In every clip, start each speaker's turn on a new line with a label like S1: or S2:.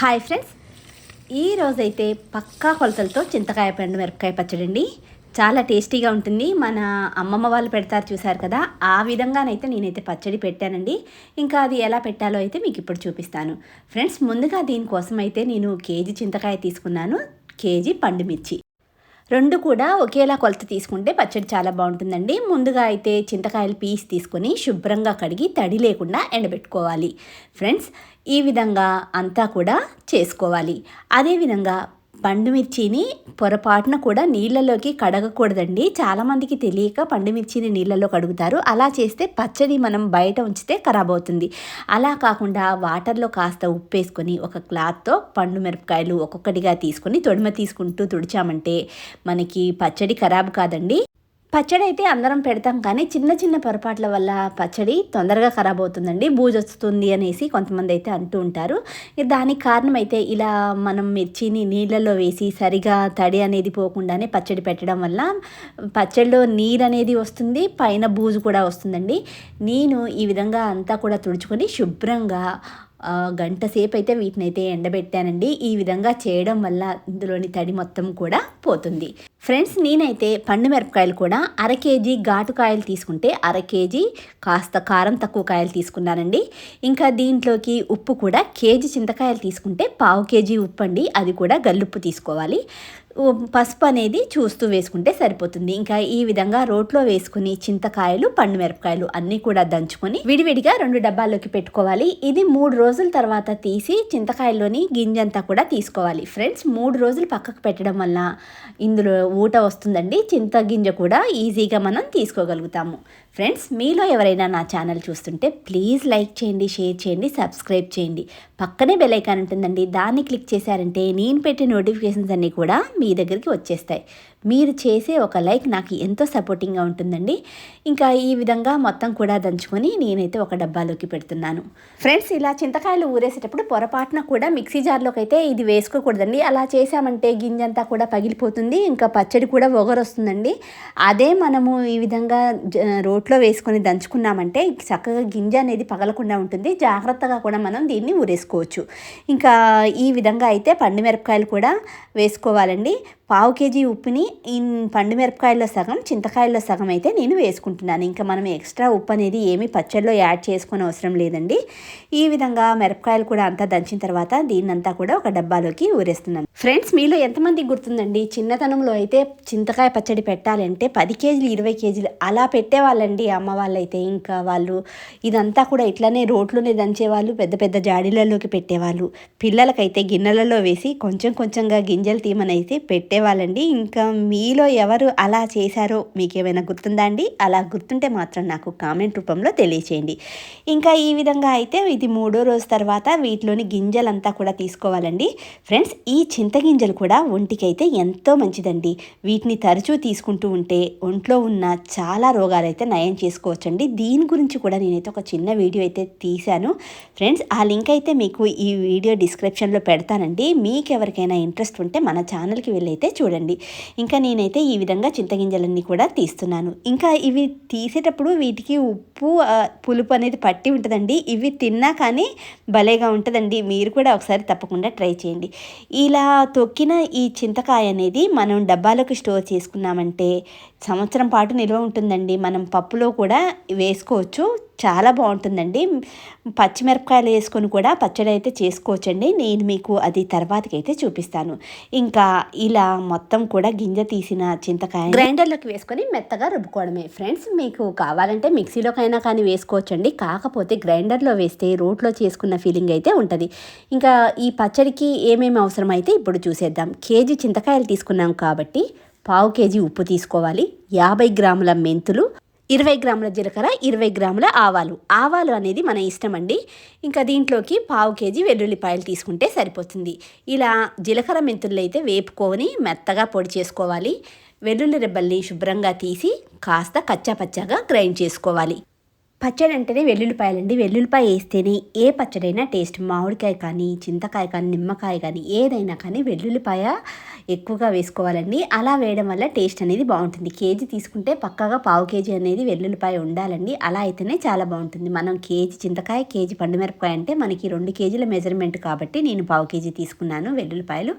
S1: Hi friends. ఈ రోజైతే పక్కా కొలతలతో చింతకాయ పండు మిరపకాయ పచ్చడి అండి చాలా టేస్టీగా ఉంటుంది. మన అమ్మమ్మ వాళ్ళు పెడతారు చూసారు కదా ఆ విధంగానైతే నేనైతే పచ్చడి పెట్టానండి. ఇంకా అది ఎలా పెట్టాలో అయితే మీకు ఇప్పుడు చూపిస్తాను. ఫ్రెండ్స్ ముందుగా దీనికోసం అయితే నేను కేజీ చింతకాయ తీసుకున్నాను. కేజీ పండు మిర్చి. రెండు కూడా ఒకేలా కొలత తీసుకుంటే పచ్చడి చాలా బాగుంటుందండి. ముందుగా అయితే చింతకాయలు పీస్ తీసుకొని శుభ్రంగా కడిగి తడి లేకుండా ఎండబెట్టుకోవాలి. ఫ్రెండ్స్ ఈ విధంగా అంతా కూడా చేసుకోవాలి. అదేవిధంగా పండుమిర్చిని పొరపాటున కూడా నీళ్ళలోకి కడగకూడదండి. చాలామందికి తెలియక పండుమిర్చిని నీళ్ళలో కడుగుతారు. అలా చేస్తే పచ్చడి మనం బయట ఉంచితే ఖరాబ్ అవుతుంది. అలా కాకుండా వాటర్లో కాస్త ఉప్పు వేసుకొని ఒక క్లాత్తో పండు మిరపకాయలు ఒక్కొక్కటిగా తీసుకొని తొడిమ తీసుకుంటూ తుడిచామంటే మనకి పచ్చడి ఖరాబ్ కాదండి. పచ్చడి అయితే అందరం పెడతాం కానీ చిన్న చిన్న పొరపాట్ల వల్ల పచ్చడి తొందరగా ఖరాబ్ అవుతుందండి. బూజు వస్తుంది అనేసి కొంతమంది అయితే అంటూ ఉంటారు. దానికి కారణం అయితే ఇలా మనం మిర్చిని నీళ్ళల్లో వేసి సరిగా తడి అనేది పోకుండానే పచ్చడి పెట్టడం వల్ల పచ్చడిలో నీరు అనేది వస్తుంది పైన బూజు కూడా వస్తుందండి. నేను ఈ విధంగా అంతా కూడా తుడుచుకొని శుభ్రంగా గంట సేపు అయితే వీటిని అయితే ఎండబెట్టానండి. ఈ విధంగా చేయడం వల్ల ఇందులోని తడి మొత్తం కూడా పోతుంది. ఫ్రెండ్స్ నేనైతే పండు మిరపకాయలు కూడా అర కేజీ ఘాటు కాయలు తీసుకుంటే అర కేజీ కాస్త కారం తక్కువ కాయలు తీసుకున్నానండి. ఇంకా దీంట్లోకి ఉప్పు కూడా కేజీ చింతకాయలు తీసుకుంటే పావు కేజీ ఉప్పు అండి అది కూడా గల్లుప్పు తీసుకోవాలి. పసుపు అనేది చూస్తూ వేసుకుంటే సరిపోతుంది. ఇంకా ఈ విధంగా రోట్లో వేసుకుని చింతకాయలు పండు మిరపకాయలు అన్నీ కూడా దంచుకొని విడివిడిగా రెండు డబ్బాల్లోకి పెట్టుకోవాలి. ఇది మూడు రోజుల తర్వాత తీసి చింతకాయల్లోని గింజంతా కూడా తీసుకోవాలి. ఫ్రెండ్స్ మూడు రోజులు పక్కకు పెట్టడం వల్ల ఇందులో ఊట వస్తుందండి. చింత గింజ కూడా ఈజీగా మనం తీసుకోగలుగుతాము. ఫ్రెండ్స్ మీలో ఎవరైనా నా ఛానల్ చూస్తుంటే ప్లీజ్ లైక్ చేయండి షేర్ చేయండి సబ్స్క్రైబ్ చేయండి. పక్కనే బెలైకాన్ ఉంటుందండి దాన్ని క్లిక్ చేశారంటే నేను పెట్టే నోటిఫికేషన్స్ అన్నీ కూడా మీ దగ్గరికి వచ్చేస్తాయి. మీరు చేసే ఒక లైక్ నాకు ఎంతో సపోర్టింగ్గా ఉంటుందండి. ఇంకా ఈ విధంగా మొత్తం కూడా దంచుకొని నేనైతే ఒక డబ్బాలోకి పెడుతున్నాను. ఫ్రెండ్స్ ఇలా చింతకాయలు ఊరేసేటప్పుడు పొరపాటున కూడా మిక్సీ జార్లోకి అయితే ఇది వేసుకోకూడదండి. అలా చేసామంటే గింజంతా కూడా పగిలిపోతుంది ఇంకా పచ్చడి కూడా ఒగరొస్తుందండి. అదే మనము ఈ విధంగా రోట్లో వేసుకొని దంచుకున్నామంటే చక్కగా గింజ అనేది పగలకుండా ఉంటుంది. జాగ్రత్తగా కూడా మనం దీన్ని ఊరేసుకోవచ్చు. ఇంకా ఈ విధంగా అయితే పండు మిరపకాయలు కూడా వేసుకోవాలండి. పావు కేజీ ఉప్పుని ఈ పండు మిరపకాయల్లో సగం చింతకాయల్లో సగం అయితే నేను వేసుకుంటున్నాను. ఇంకా మనం ఎక్స్ట్రా ఉప్పు అనేది ఏమీ పచ్చడిలో యాడ్ చేసుకుని అవసరం లేదండి. ఈ విధంగా మిరపకాయలు కూడా అంతా దంచిన తర్వాత దీన్నంతా కూడా ఒక డబ్బాలోకి ఊరేస్తున్నాను. ఫ్రెండ్స్ మీలో ఎంతమంది గుర్తుందండి? చిన్నతనంలో అయితే చింతకాయ పచ్చడి పెట్టాలంటే పది కేజీలు ఇరవై కేజీలు అలా పెట్టేవాళ్ళండి అమ్మ వాళ్ళైతే. ఇంకా వాళ్ళు ఇదంతా కూడా ఇట్లానే రోట్లోనే దంచేవాళ్ళు పెద్ద పెద్ద జాడీలలోకి పెట్టేవాళ్ళు. పిల్లలకైతే గిన్నెలలో వేసి కొంచెం కొంచెంగా గింజలు తీమనైతే పెట్టే పెట్టేవాళ్ళండి. ఇంకా మీలో ఎవరు అలా చేశారో మీకు ఏమైనా గుర్తుందా అండి? అలా గుర్తుంటే మాత్రం నాకు కామెంట్ రూపంలో తెలియచేయండి. ఇంకా ఈ విధంగా అయితే ఇది మూడో రోజు తర్వాత వీటిలోని గింజలంతా కూడా తీసుకోవాలండి. ఫ్రెండ్స్ ఈ చింతగింజలు కూడా ఒంటికైతే ఎంతో మంచిదండి. వీటిని తరచూ తీసుకుంటూ ఉంటే ఒంట్లో ఉన్న చాలా రోగాలు అయితే నయం చేసుకోవచ్చండి. దీని గురించి కూడా నేనైతే ఒక చిన్న వీడియో అయితే తీశాను. ఫ్రెండ్స్ ఆ లింక్ అయితే మీకు ఈ వీడియో డిస్క్రిప్షన్లో పెడతానండి. మీకు ఎవరికైనా ఇంట్రెస్ట్ ఉంటే మన ఛానల్కి వెళ్ళైతే అయితే చూడండి. ఇంకా నేనైతే ఈ విధంగా చింతగింజలన్నీ కూడా తీస్తున్నాను. ఇంకా ఇవి తీసేటప్పుడు వీటికి ఉప్పు పులుపు అనేది పట్టి ఉంటుందండి. ఇవి తిన్నా కానీ భలేగా ఉంటుందండి. మీరు కూడా ఒకసారి తప్పకుండా ట్రై చేయండి. ఇలా తొక్కిన ఈ చింతకాయ అనేది మనం డబ్బాలోకి స్టోర్ చేసుకున్నామంటే సంవత్సరం పాటు నిల్వ ఉంటుందండి. మనం పప్పులో కూడా వేసుకోవచ్చు. చాలా బాగుంటుందండి. పచ్చిమిరపకాయలు వేసుకొని కూడా పచ్చడి అయితే చేసుకోవచ్చండి. నేను మీకు అది తర్వాతకైతే అయితే చూపిస్తాను. ఇంకా ఇలా మొత్తం కూడా గింజ తీసిన చింతకాయ గ్రైండర్లోకి వేసుకొని మెత్తగా రుబ్బుకోవడమే. ఫ్రెండ్స్ మీకు కావాలంటే మిక్సీలోకైనా కానీ వేసుకోవచ్చండి. కాకపోతే గ్రైండర్లో వేస్తే రోట్లో చేసుకున్న ఫీలింగ్ అయితే ఉంటుంది. ఇంకా ఈ పచ్చడికి ఏమేమి అవసరం అయితే ఇప్పుడు చూసేద్దాం. కేజీ చింతకాయలు తీసుకున్నాం కాబట్టి పావు కేజీ ఉప్పు తీసుకోవాలి. యాభై గ్రాముల మెంతులు ఇరవై గ్రాముల జీలకర్ర ఇరవై గ్రాముల ఆవాలు. ఆవాలు అనేది మన ఇష్టం అండి. ఇంకా దీంట్లోకి పావు కేజీ వెల్లుల్లిపాయలు తీసుకుంటే సరిపోతుంది. ఇలా జీలకర్ర మెంతులు అయితే వేపుకొని మెత్తగా పొడి చేసుకోవాలి. వెల్లుల్లి రెబ్బల్ని శుభ్రంగా తీసి కాస్త కచ్చాపచ్చాగా గ్రైండ్ చేసుకోవాలి. పచ్చడి అంటేనే వెల్లుల్లిపాయలండి. వెల్లుల్లిపాయ వేస్తేనే ఏ పచ్చడైనా టేస్ట్ మామిడికాయ కానీ చింతకాయ కానీ నిమ్మకాయ కానీ ఏదైనా కానీ వెల్లుల్లిపాయ ఎక్కువగా వేసుకోవాలండి. అలా వేయడం వల్ల టేస్ట్ అనేది బాగుంటుంది. కేజీ తీసుకుంటే పక్కాగా పావు కేజీ అనేది వెల్లుల్లిపాయ ఉండాలండి. అలా అయితేనే చాలా బాగుంటుంది. మనం కేజీ చింతకాయ కేజీ పండుమిరపకాయ అంటే మనకి రెండు కేజీల మెజర్మెంట్ కాబట్టి నేను పావు కేజీ తీసుకున్నాను వెల్లుల్లిపాయలు.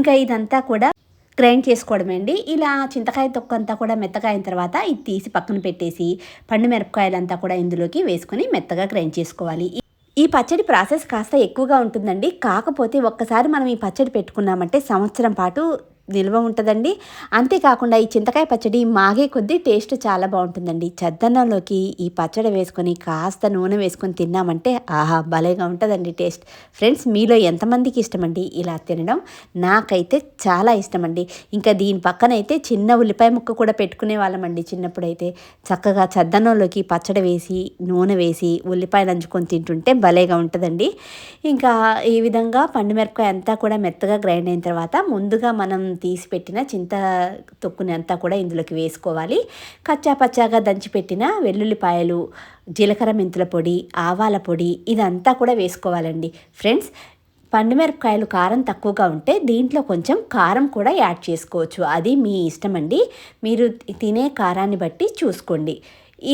S1: ఇంకా ఇదంతా కూడా గ్రైండ్ చేసుకోవడమే అండి. ఇలా చింతకాయ తొక్కంతా కూడా మెత్తగా అయిన తర్వాత ఇది తీసి పక్కన పెట్టేసి పండు మిరపకాయలంతా కూడా ఇందులోకి వేసుకొని మెత్తగా గ్రైండ్ చేసుకోవాలి. ఈ పచ్చడి ప్రాసెస్ కాస్త ఎక్కువగా ఉంటుందండి. కాకపోతే ఒక్కసారి మనం ఈ పచ్చడి పెట్టుకున్నామంటే సంవత్సరం పాటు నిల్వ ఉంటుందండి. అంతేకాకుండా ఈ చింతకాయ పచ్చడి మాగే కొద్దీ టేస్ట్ చాలా బాగుంటుందండి. చద్దన్నంలోకి ఈ పచ్చడి వేసుకొని కాస్త నూనె వేసుకొని తిన్నామంటే ఆహా భలేగా ఉంటుందండి టేస్ట్. ఫ్రెండ్స్ మీలో ఎంతమందికి ఇష్టమండి ఇలా తినడం? నాకైతే చాలా ఇష్టమండి. ఇంకా దీని పక్కనైతే చిన్న ఉల్లిపాయ ముక్క కూడా పెట్టుకునే వాళ్ళమండి చిన్నప్పుడైతే. చక్కగా చద్దన్నంలోకి పచ్చడి వేసి నూనె వేసి ఉల్లిపాయ నంచుకొని తింటుంటే భలేగా ఉంటుందండి. ఇంకా ఈ విధంగా పండు మిరపకాయ అంతా కూడా మెత్తగా గ్రైండ్ అయిన తర్వాత ముందుగా మనం తీసి పెట్టిన చింత తొక్కుని అంతా కూడా ఇందులోకి వేసుకోవాలి. కచ్చా పచ్చాగా దంచిపెట్టిన వెల్లుల్లిపాయలు జీలకర్ర మెంతుల పొడి ఆవాల పొడి ఇదంతా కూడా వేసుకోవాలండి. ఫ్రెండ్స్ పండుమిరపకాయలు కారం తక్కువగా ఉంటే దీంట్లో కొంచెం కారం కూడా యాడ్ చేసుకోవచ్చు. అది మీ ఇష్టం అండి మీరు తినే కారాన్ని బట్టి చూసుకోండి.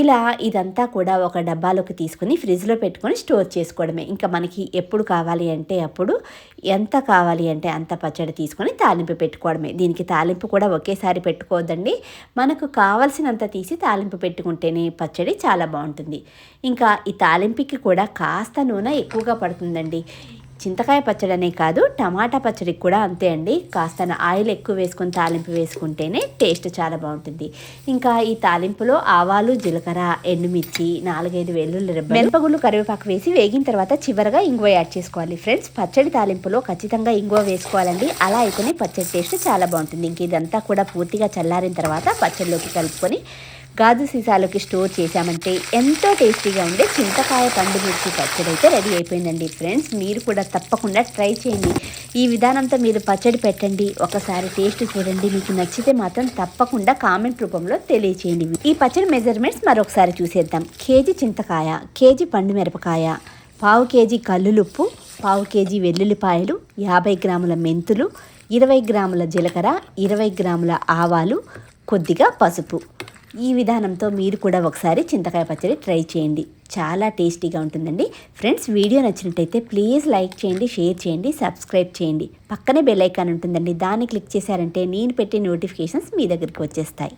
S1: ఇలా ఇదంతా కూడా ఒక డబ్బాలోకి తీసుకుని ఫ్రిడ్జ్లో పెట్టుకొని స్టోర్ చేసుకోవడమే. ఇంకా మనకి ఎప్పుడు కావాలి అంటే అప్పుడు ఎంత కావాలి అంటే అంత పచ్చడి తీసుకొని తాలింపు పెట్టుకోవడమే. దీనికి తాలింపు కూడా ఒకేసారి పెట్టుకోవద్దండి. మనకు కావలసినంత తీసి తాలింపు పెట్టుకుంటేనే పచ్చడి చాలా బాగుంటుంది. ఇంకా ఈ తాలింపుకి కూడా కాస్త నూనె ఎక్కువగా పడుతుందండి. చింతకాయ పచ్చడి కాదు టమాటా పచ్చడికి కూడా అంతే అండి. కాస్త ఆయిల్ ఎక్కువ వేసుకొని తాలింపు వేసుకుంటేనే టేస్ట్ చాలా బాగుంటుంది. ఇంకా ఈ తాలింపులో ఆవాలు జీలకర్ర ఎండుమిర్చి నాలుగైదు వెల్లుల్లి మిరపగుళ్ళు కరివేపాకు వేసి వేగిన తర్వాత చివరగా ఇంగువ యాడ్ చేసుకోవాలి ఫ్రెండ్స్. పచ్చడి తాలింపులో ఖచ్చితంగా ఇంగువ వేసుకోవాలండి. అలా అయితేనే పచ్చడి టేస్ట్ చాలా బాగుంటుంది. ఇంక ఇదంతా కూడా పూర్తిగా చల్లారిన తర్వాత పచ్చడిలోకి కలుపుకొని గాజు సీసాలోకి స్టోర్ చేశామంటే ఎంతో టేస్టీగా ఉండే చింతకాయ పండు మిర్చి పచ్చడి అయితే రెడీ అయిపోయిందండి. ఫ్రెండ్స్ మీరు కూడా తప్పకుండా ట్రై చేయండి. ఈ విధానంతో మీరు పచ్చడి పెట్టండి. ఒకసారి టేస్ట్ చూడండి. మీకు నచ్చితే మాత్రం తప్పకుండా కామెంట్ రూపంలో తెలియచేయండి. ఈ పచ్చడి మెజర్మెంట్స్ మరొకసారి చూసేద్దాం. కేజీ చింతకాయ కేజీ పండు మిరపకాయ పావు కేజీ కల్లులుప్పు పావు కేజీ వెల్లుల్లిపాయలు యాభై గ్రాముల మెంతులు ఇరవై గ్రాముల జీలకర్ర ఇరవై గ్రాముల ఆవాలు కొద్దిగా పసుపు. ఈ విధానంతో మీరు కూడా ఒకసారి చింతకాయ పచ్చడి ట్రై చేయండి. చాలా టేస్టీగా ఉంటుందండి. ఫ్రెండ్స్ వీడియో నచ్చినట్టయితే ప్లీజ్ లైక్ చేయండి షేర్ చేయండి సబ్స్క్రైబ్ చేయండి. పక్కనే బెల్ ఐకాన్ ఉంటుందండి. దాన్ని క్లిక్ చేశారంటే నేను పెట్టే నోటిఫికేషన్స్ మీ దగ్గరికి వచ్చేస్తాయి.